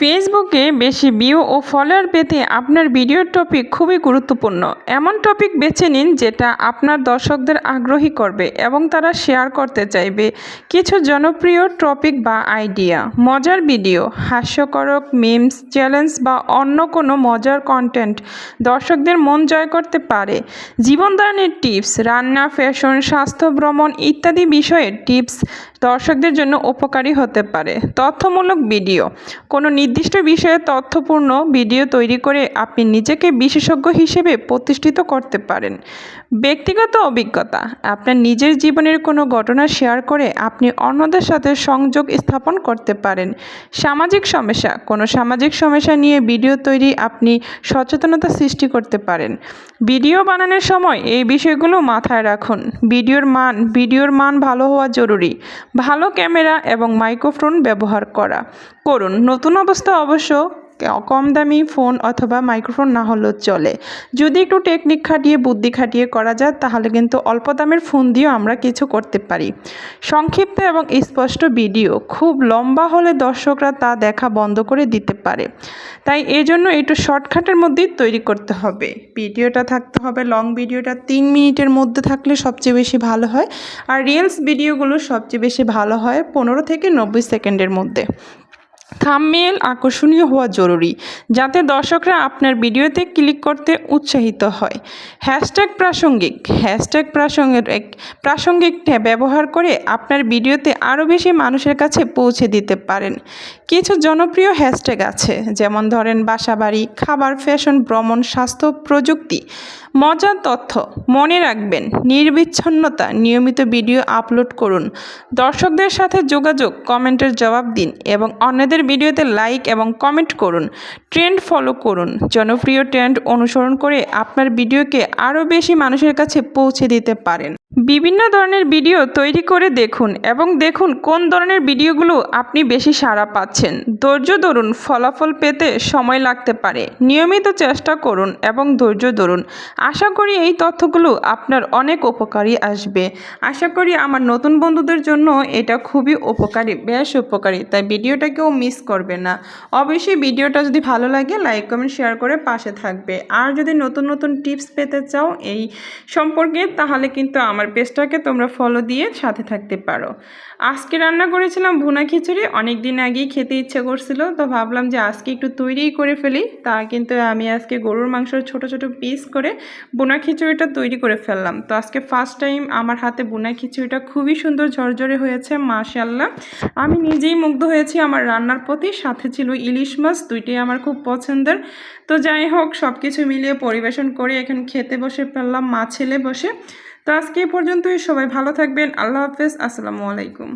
ফেসবুকে বেশি ভিউ ও ফলোয়ার পেতে আপনার ভিডিওর টপিক খুবই গুরুত্বপূর্ণ। এমন টপিক বেছে নিন যেটা আপনার দর্শকদের আগ্রহী করবে এবং তারা শেয়ার করতে চাইবে। কিছু জনপ্রিয় টপিক বা আইডিয়া। মজার ভিডিও, হাস্যকরক মিমস, চ্যালেঞ্জ বা অন্য কোনো মজার কন্টেন্ট দর্শকদের মন জয় করতে পারে। জীবনধারণের টিপস, রান্না, ফ্যাশন, স্বাস্থ্য, ভ্রমণ ইত্যাদি বিষয়ের টিপস দর্শকদের জন্য উপকারী হতে পারে। তথ্যমূলক ভিডিও। কোনো নির্দিষ্ট বিষয়ে তথ্যপূর্ণ ভিডিও তৈরি করে আপনি নিজেকে বিশেষজ্ঞ হিসেবে প্রতিষ্ঠিত করতে পারেন। ব্যক্তিগত অভিজ্ঞতা। আপনার নিজের জীবনের কোনো ঘটনা শেয়ার করে আপনি অন্যদের সাথে সংযোগ স্থাপন করতে পারেন। সামাজিক সমস্যা। কোনো সামাজিক সমস্যা নিয়ে ভিডিও তৈরি আপনি সচেতনতা সৃষ্টি করতে পারেন। ভিডিও বানানোর সময় এই বিষয়গুলো মাথায় রাখুন। ভিডিওর মান ভিডিওর মান ভালো হওয়া জরুরি। ভালো ক্যামেরা এবং মাইক্রোফোন ব্যবহার করা। করুন নতুন অবস্থা অবশ্য কম দামি ফোন অথবা মাইক্রোফোন না হলেও চলে। যদি একটু টেকনিক খাটিয়ে, বুদ্ধি খাটিয়ে করা যায়, তাহলে কিন্তু অল্প দামের ফোন দিয়েও আমরা কিছু করতে পারি। সংক্ষিপ্ত এবং স্পষ্ট ভিডিও, খুব লম্বা হলে দর্শকরা তা দেখা বন্ধ করে দিতে পারে। তাই এই জন্য একটু শর্টকাটের মধ্যেই তৈরি করতে হবে। ভিডিওটা থাকতে হবে লং, ভিডিওটা তিন মিনিটের মধ্যে থাকলে সবচেয়ে বেশি ভালো হয়। আর রিলস ভিডিওগুলো সবচেয়ে বেশি ভালো হয় পনেরো থেকে নব্বই সেকেন্ডের মধ্যে। থামমেল আকর্ষণীয় হওয়া জরুরি, যাতে দর্শকরা আপনার ভিডিওতে ক্লিক করতে উৎসাহিত হয়। হ্যাশট্যাগ প্রাসঙ্গিক হ্যাশট্যাগ প্রাসঙ্গিক প্রাসঙ্গিক ব্যবহার করে আপনার ভিডিওতে আরও বেশি মানুষের কাছে পৌঁছে দিতে পারেন। কিছু জনপ্রিয় হ্যাশট্যাগ আছে, যেমন ধরেন বাসাবাড়ি, খাবার, ফ্যাশন, ভ্রমণ, স্বাস্থ্য, প্রযুক্তি। মজার তথ্য, মনে রাখবেন, নির্বিচ্ছন্নতা, নিয়মিত ভিডিও আপলোড করুন। দর্শকদের সাথে যোগাযোগ, কমেন্টের জবাব দিন এবং অন্যদের ভিডিওতে লাইক এবং কমেন্ট করুন। ট্রেন্ড ফলো করুন। জনপ্রিয় ট্রেন্ড অনুসরণ করে আপনার ভিডিওকে আরও বেশি মানুষের কাছে পৌঁছে দিতে পারেন। বিভিন্ন ধরনের ভিডিও তৈরি করে দেখুন এবং দেখুন কোন ধরনের ভিডিওগুলো আপনি বেশি সাড়া পাচ্ছেন। ধৈর্য ধরুন, ফলাফল পেতে সময় লাগতে পারে। নিয়মিত চেষ্টা করুন এবং ধৈর্য ধরুন। আশা করি এই তথ্যগুলো আপনার অনেক উপকারী আসবে। আশা করি আমার নতুন বন্ধুদের জন্য এটা খুবই উপকারী, বেশ উপকারী। তাই ভিডিওটা কেউ মিস করবে না। অবশ্যই ভিডিওটা যদি ভালো লাগে লাইক কমেন্ট শেয়ার করে পাশে থাকবে। আর যদি নতুন নতুন টিপস পেতে চাও এই সম্পর্কে, তাহলে কিন্তু আমার পেজটাকে তোমরা ফলো দিয়ে সাথে থাকতে পারো। আজকে রান্না করেছিলাম ভুনা খিচুড়ি অনেক দিন আগেই খেতে ইচ্ছে করছিল, তো ভাবলাম যে আজকে একটু তৈরিই করে ফেলি। তা কিন্তু আমি আজকে গরুর মাংসর ছোট ছোট পিস করে বোনা খিচুড়িটা তৈরি করে ফেললাম। তো আজকে ফার্স্ট টাইম আমার হাতে বোনা খিচুড়িটা খুবই সুন্দর ঝরঝরে হয়েছে মাশাল্লাহ আমি নিজেই মুগ্ধ হয়েছি আমার রান্নার প্রতি সাথে ছিল ইলিশ মাছ, দুইটাই আমার খুব পছন্দের। তো যাই হোক সব কিছু মিলিয়ে পরিবেশন করে এখন খেতে বসে ফেললাম, মা ছেলে বসে। তো আজকে এই পর্যন্তই, সবাই ভালো থাকবেন, আল্লাহ হাফেজ, আসসালামু আলাইকুম।